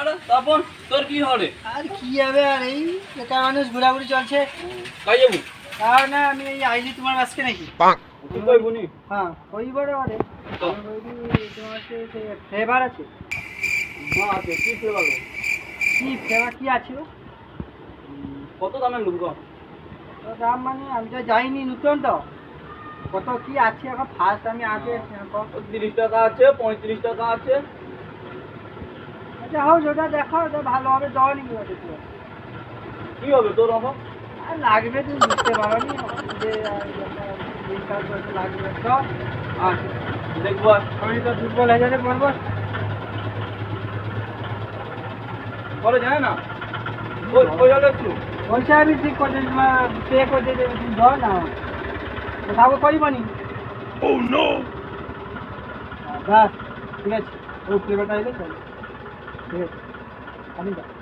আরে তারপর তোর কি হবে? আর কি হবে আর এই মানুষ ঘোরাঘুরি চলছে। কাই যাব। তাও না আমি এই আইলি তোমার নাকি তুই কই বুনি? হ্যাঁ ওই বড় আরে। তোমার হচ্ছে ফ্লেভার আছে। কি ফ্লেভার কি ফ্লেভার কি আছে কত দামের নেব তো দাম মানে আমি তো যাইনি নতুন তো। কত কি আছে এখন? ফার্স্ট আমি আগে তিরিশ টাকা আছে পঁয়ত্রিশ টাকা আছে। আচ্ছা হোক ওটা দেখো ওটা ভালো হবে দেওয়া কি হবে তোর আর লাগবে তুমি বুঝতে পারো নি যে লাগবে তো। আচ্ছা দেখব আর আমি তো দুর্বল হয়ে যাবে বলব। বলে জানে না? ওই ওই একটু। পয়সা আমি ঠিক করে পে করে দিয়ে দেবে তুমি দাও না। তো তারপর করিবনি ও নো বাস ঠিক আছে। ওই ফ্লেভারটা এলে চলো। ঠিক আছে। আমি যাও